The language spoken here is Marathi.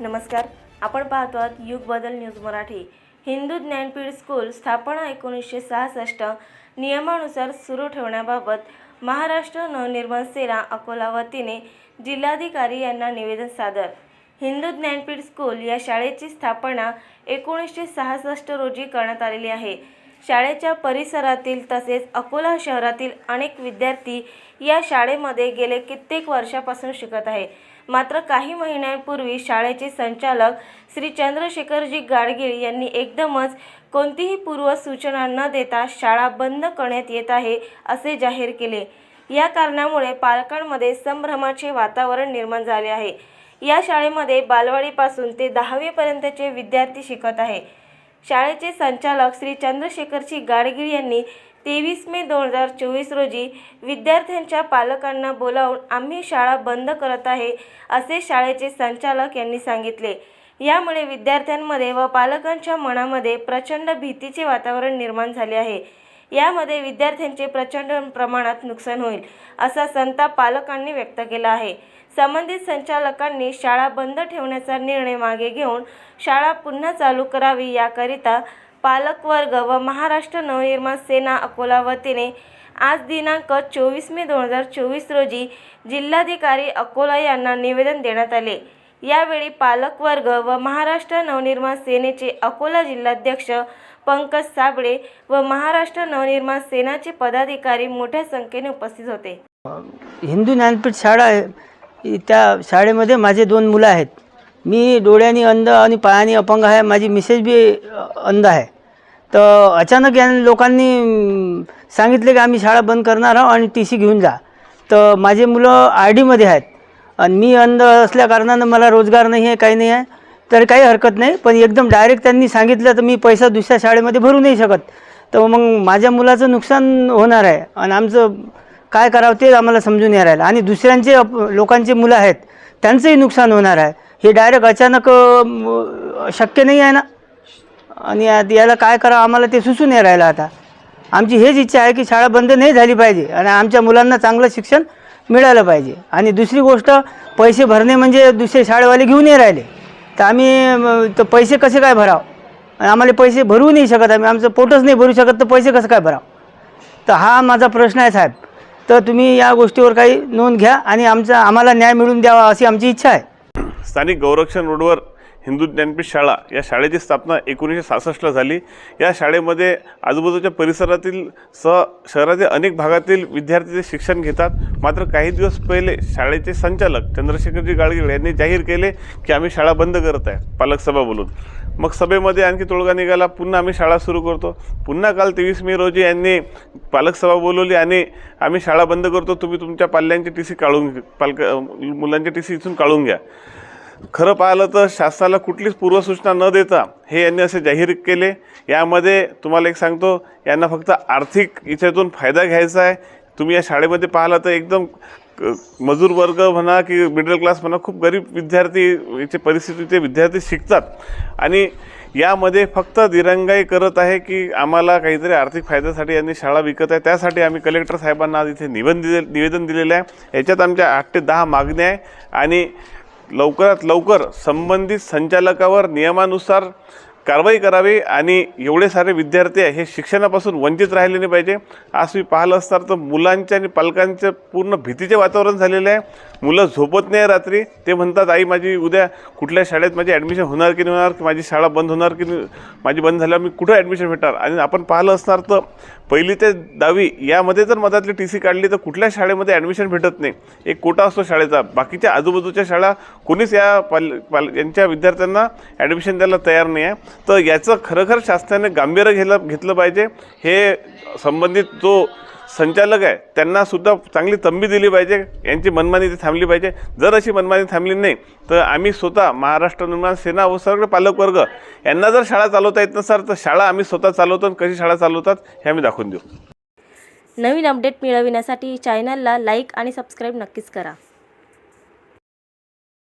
नमस्कार. आपण पाहतो आहात युग बदल न्यूज मराठी. हिंदू ज्ञानपीठ स्कूल स्थापना एकोणीसशे सहासष्ट नियमानुसार सुरू ठेवण्याबाबत महाराष्ट्र नवनिर्माण सेना अकोला वतीने जिल्हाधिकारी यांना निवेदन सादर. हिंदू ज्ञानपीठ स्कूल या शाळेची स्थापना एकोणीसशे सहासष्ट रोजी करण्यात आलेली आहे. शाळेच्या परिसरातील तसेच अकोला शहरातील अनेक विद्यार्थी या शाळेमध्ये गेले कित्येक वर्षापासून शिकत आहे मात्र काही महिन्यांपूर्वी शाळेचे संचालक श्री चंद्रशेखरजी गाडगीळ यांनी एकदमच कोणतीही पूर्वसूचना न देता शाळा बंद करण्यात येत आहे असे जाहीर केले. या कारणामुळे पालकांमध्ये संभ्रमाचे वातावरण निर्माण झाले आहे. या शाळेमध्ये बालवाडीपासून ते दहावीपर्यंतचे विद्यार्थी शिकत आहे. शाळेचे संचालक श्री चंद्रशेखरजी गाडगीळ यांनी तेवीस मे दोन हजार चोवीस रोजी विद्यार्थ्यांच्या पालकांना बोलावून आम्ही शाळा बंद करत आहे असे शाळेचे संचालक यांनी सांगितले. यामुळे विद्यार्थ्यांमध्ये व पालकांच्या मनामध्ये प्रचंड भीतीचे वातावरण निर्माण झाले आहे. यामध्ये विद्यार्थ्यांचे प्रचंड प्रमाणात नुकसान होईल असा संताप पालकांनी व्यक्त केला आहे. संबंधित संचालकांनी शाळा बंद ठेवण्याचा निर्णय मागे घेऊन शाळा पुन्हा चालू करावी याकरिता पालकवर्ग व महाराष्ट्र नवनिर्माण सेना अकोला वतीने आज दिनांक चोवीस मे दोन हजार चोवीस रोजी जिल्हाधिकारी अकोला यांना निवेदन देण्यात आले. यावेळी पालकवर्ग व महाराष्ट्र नवनिर्माण सेनेचे अकोला जिल्हाध्यक्ष पंकज साबळे व महाराष्ट्र नवनिर्माण सेनाचे पदाधिकारी मोठ्या संख्येने उपस्थित होते. हिंदू ज्ञानपीठ शाळा आहे त्या शाळेमध्ये माझे दोन मुलं आहेत. मी डोळ्यांनी अंध आणि पायाने अपंग आहे माझी मिसेस बी अंध आहे. तर अचानक या लोकांनी सांगितलं सांगितले की आम्ही शाळा बंद करणार आहोत आणि टी सी घेऊन जा. तर माझे मुलं आर डीमध्ये आहेत. आणि मी अंध असल्याकारणानं मला रोजगार नाही आहे काही नाही आहे. तर काही हरकत नाही पण एकदम डायरेक्ट त्यांनी सांगितलं तर मी पैसा दुसऱ्या शाळेमध्ये भरू नाही शकत. तर मग माझ्या मुलाचं नुकसान होणार आहे. आणि आमचं काय करावं ते आम्हाला समजून नाही राहिलं. आणि दुसऱ्यांचे अप लोकांचे मुलं आहेत त्यांचंही नुकसान होणार आहे. हे डायरेक्ट अचानक शक्य नाही आहे ना? आणि याला काय करावं आम्हाला ते सुचून नाही राहिलं आता. आमची हेच इच्छा आहे की शाळा बंद नाही झाली पाहिजे आणि आमच्या मुलांना चांगलं शिक्षण मिळालं पाहिजे. आणि दुसरी गोष्ट पैसे भरणे म्हणजे दुसरे शाळेवाले घेऊन नाही राहिले. तर आम्ही तर पैसे कसे काय भरावं? आणि आम्हाला पैसे भरू नाही शकत आम्ही. आमचं पोटच नाही भरू शकत तर पैसे कसं काय भराव? तर हा माझा प्रश्न आहे साहेब. तर तुम्ही या गोष्टीवर काही नोंद घ्या आणि आमचा आम्हाला न्याय मिळून द्यावा अशी आमची इच्छा आहे. स्थानिक गौरक्षण रोडवर हिंदू ज्ञानपीठ शाळा या शाळेची स्थापना एकोणीसशे सहासष्टला झाली. या शाळेमध्ये आजूबाजूच्या परिसरातील स शहरातील अनेक भागातील विद्यार्थी ते शिक्षण घेतात. मात्र काही दिवस पहिले शाळेचे संचालक चंद्रशेखरजी गाडगीळ यांनी जाहीर केले की आम्ही शाळा बंद करत आहे. पालक सभा बोलून. मग सभेमध्ये आणखी तोडगा निघाला. पुन्हा आम्ही शाळा सुरू करतो. पुन्हा काल तेवीस मे रोजी यांनी पालक सभा बोलवली आणि आम्ही शाळा बंद करतो. तुम्ही तुमच्या पाल्यांची टी सी काढून पालक मुलांची टी सी इथून काढून घ्या. खरं पाहिलं तर शासनाला कुठलीच पूर्वसूचना न देता हे यांनी असे जाहीर केले. यामध्ये तुम्हाला एक सांगतो यांना फक्त आर्थिक इथेतून फायदा घ्यायचा आहे. तुम्ही या शाळेमध्ये पाहिला तर एकदम क- मजूर वर्ग म्हणा की मिडल क्लास म्हणा खूप गरीब विद्यार्थी याचे परिस्थितीचे विद्यार्थी शिकतात. आणि यामध्ये फक्त दिरंगाई करत आहे की आम्हाला काहीतरी आर्थिक फायद्यासाठी यांनी शाळा विकत आहे. त्यासाठी आम्ही कलेक्टर साहेबांना आज इथे निवेदन दिले निवेदन दिलेलं आहे. याच्यात आमच्या आठ ते दहा मागण्या आहे. आणि लवकरात लवकर संबंधित संचालकावर नियमानुसार कारवाई करावी आणि एवढे सारे विद्यार्थी आहे हे शिक्षणापासून वंचित राहिले नाही पाहिजे. आज मी पाहिलं असणार तर मुलांच्या आणि पालकांचे पूर्ण भीतीचे वातावरण झालेलं आहे. मुलं झोपत नाही रात्री. ते म्हणतात आई माझी उद्या कुठल्या शाळेत माझी ॲडमिशन होणार की नाही होणार? की माझी शाळा बंद होणार की नाही? माझी बंद झाल्यावर मी कुठं ॲडमिशन भेटणार? आणि आपण पाहिलं असणार तर पहिली ते दहावी यामध्ये जर मधातली टी सी काढली तर कुठल्या शाळेमध्ये ॲडमिशन भेटत नाही? एक कोटा असतो शाळेचा. बाकीच्या आजूबाजूच्या शाळा कोणीच या पाल पाल यांच्या विद्यार्थ्यांना ॲडमिशन द्यायला तयार नाही आहे. तर याचं खरोखर शासनाने गांभीर्य घेलं घेतलं पाहिजे. हे संबंधित जो संचालक आहे. त्यांना सुद्धा चांगली तंबी दिली पाहिजे. यांची मनमानी ती थांबली पाहिजे. जर अशी मनमानी थांबली नाही तर आम्ही स्वतः महाराष्ट्र निर्माण सेना व सर्व पालकवर्ग यांना जर शाळा चालवता येत नसाल तर शाळा आम्ही स्वतः चालवतो आणि कशी शाळा चालवतात हे आम्ही दाखवून देऊ. नवीन अपडेट मिळविण्यासाठी चॅनलला लाईक आणि सबस्क्राईब नक्कीच करा.